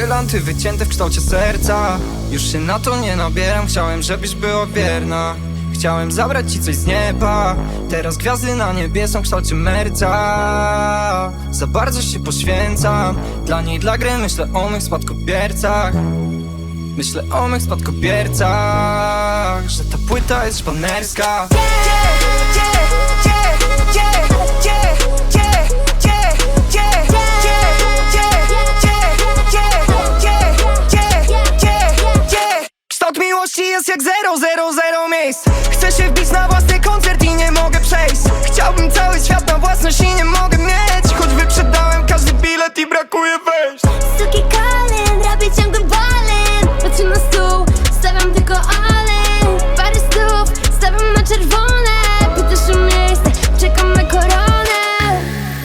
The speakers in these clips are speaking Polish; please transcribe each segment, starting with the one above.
Brylanty wycięte w kształcie serca. Już się na to nie nabieram Chciałem, żebyś była wierna. Chciałem zabrać ci coś z nieba. Teraz gwiazdy na niebie są w kształcie merca. Za bardzo się poświęcam. Dla niej, dla gry myślę o mych spadkobiercach. Myślę o mych spadkobiercach Że ta płyta jest szpanerska. Kształt jak zero, zero, zero miejsc. Chcę się wbić na własny koncert i nie mogę przejść. Chciałbym cały świat na własność i nie mogę mieć. Choć wyprzedałem każdy bilet i brakuje wejść. Suki kalin, robię ciągle balin Patrzę na stół, stawiam tylko alin Parę stów, stawiam na czerwone. Pytasz o miejsce, czekam na koronę.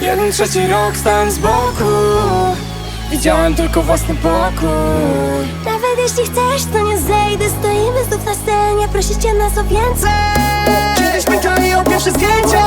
Jeden trzeci rok stałem z boku. Widziałem tylko własny pokój Nawet jeśli chcesz, to nie zejdę. Stoimy znów na scenie, prosicie nas o więcej. Kiedyś pytali o pierwsze zdjęcie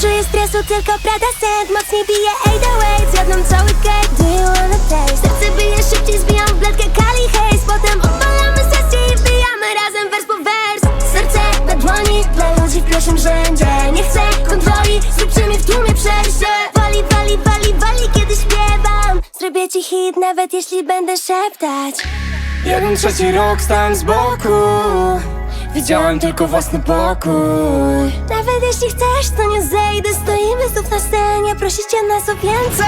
czuję stresu, tylko prada sent Mocniej bije 808, zjadam cały cake Do you wanna taste? Serce bije szybciej, zbijam w bladkę Kali Hayes Potem odpalamy sesję i wbijamy razem wers po wers. Serce na dłoni, dla ludzi w pierwszym rzędzie Nie chcę kontroli, zróbcie mi w tłumie przejście. Wali, wali, wali, wali, kiedy śpiewam. Zrobię ci hit, nawet jeśli będę szeptać. Jeden trzeci rok stałem z boku Widziałem tylko własny pokój. Nawet jeśli chcesz, to nie zejdę. Stoimy znów na scenie, prosicie nas o więcej.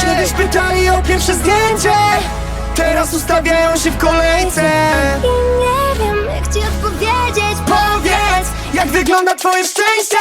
Kiedyś pytali o pierwsze zdjęcie. Teraz ustawiają się w kolejce. I nie wiem, jak ci odpowiedzieć. Powiedz, jak wygląda twoje szczęście